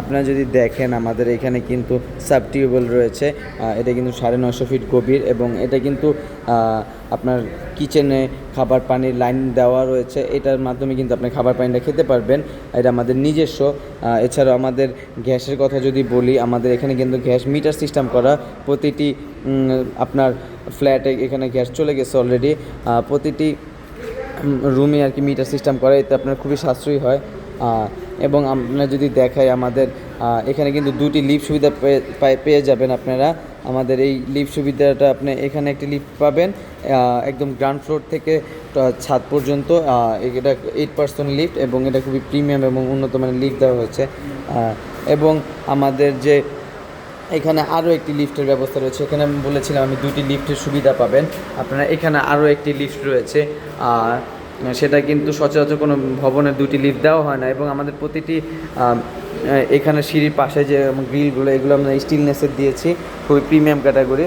আপনারা যদি দেখেন, আমাদের এখানে কিন্তু সাব টিউবওয়েল রয়েছে। এটা কিন্তু সাড়ে নশো ফিট গভীর এবং এটা কিন্তু আপনার কিচেনে খাবার পানির লাইন দেওয়া রয়েছে। এটার মাধ্যমে কিন্তু আপনি খাবার পানিটা খেতে পারবেন। এটা আমাদের নিজস্ব। এছাড়াও আমাদের গ্যাসের কথা যদি বলি, আমাদের এখানে কিন্তু গ্যাস মিটার সিস্টেম করা। প্রতিটি আপনার ফ্ল্যাটে এখানে গ্যাস চলে গেছে অলরেডি প্রতিটি রুমে আর কি মিটার সিস্টেম করা। এতে আপনার খুবই সাশ্রয়ী হয়। এবং আমরা যদি দেখাই আমাদের এখানে কিন্তু দুটি লিফট সুবিধা পেয়ে- যাবেন আপনারা। আমাদের এই লিফট সুবিধাটা আপনি এখানে একটি লিফট পাবেন একদম গ্রাউন্ড ফ্লোর থেকে ছাদ পর্যন্ত এটা এইট পার্সেন্ট লিফট এবং এটা খুবই প্রিমিয়াম এবং উন্নত মানের লিফট দেওয়া হয়েছে। এবং আমাদের যে এখানে আরও একটি লিফটের ব্যবস্থা রয়েছে। এখানে আমি বলেছিলাম আমি দুটি লিফটের সুবিধা পাবেন। আপনারা এখানে আরও একটি লিফট রয়েছে। আর সেটা কিন্তু সচরাচর কোনো ভবনের দুটি লিফট দেওয়া হয় না এবং আমাদের প্রতিটি এখানে সিঁড়ির পাশে যে গ্রিলগুলো, এগুলো আমরা স্টিলনেসের দিয়েছি, খুবই প্রিমিয়াম ক্যাটাগরি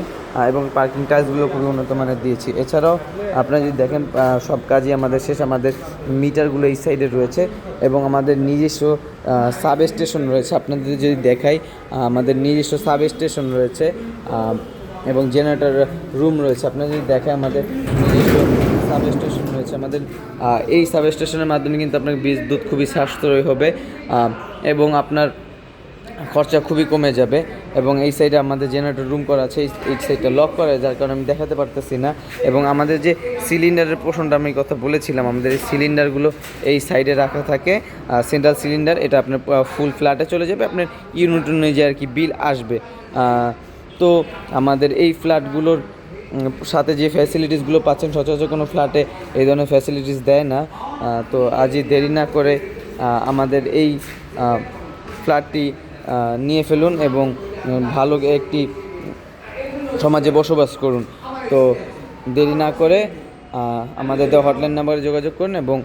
এবং পার্কিং টাইলসগুলো খুবই উন্নত মানের দিয়েছি। এছাড়াও আপনারা যদি দেখেন সব কাজই আমাদের শেষ, আমাদের মিটারগুলো এই সাইডে রয়েছে এবং আমাদের নিজস্ব সাব স্টেশন রয়েছে। আপনাদের যদি দেখাই আমাদের নিজস্ব সাব স্টেশন রয়েছে এবং জেনারেটর রুম রয়েছে। আপনারা যদি দেখেন আমাদের নিজস্ব সাব স্টেশন রয়েছে আমাদের। এই সাব স্টেশনের মাধ্যমে কিন্তু আপনার বিদ্যুৎ খুবই সাশ্রয়ী হবে। এবং আপনার খরচা খুবই কমে যাবে। এবং এই সাইডে আমাদের জেনারেটর রুম করা আছে। এই- সাইডটা লক করা, যার কারণে আমি দেখাতে পারতেছি না। এবং আমাদের যে সিলিন্ডারের পোষণটা আমি কথা বলেছিলাম, আমাদের এই সিলিন্ডারগুলো এই সাইডে রাখা থাকে। সেন্ট্রাল সিলিন্ডার এটা আপনার ফুল ফ্ল্যাটে চলে যাবে। আপনার ইউনিট অনুযায়ী আর কি বিল আসবে। তো আমাদের এই ফ্ল্যাটগুলোর সাথে যে ফ্যাসিলিটিসগুলো পাচ্ছেন, সচরাচর কোনো ফ্ল্যাটে এই ধরনের ফ্যাসিলিটিস দেয় না। তো আজই দেরি না করে আমাদের এই ফ্ল্যাটটি নিয়ে ফেলুন এবং ভালো একটি সমাজে বসবাস করুন। তো দেরি না করে আমাদের দেওয়া হটলাইন নাম্বারে যোগাযোগ করুন এবং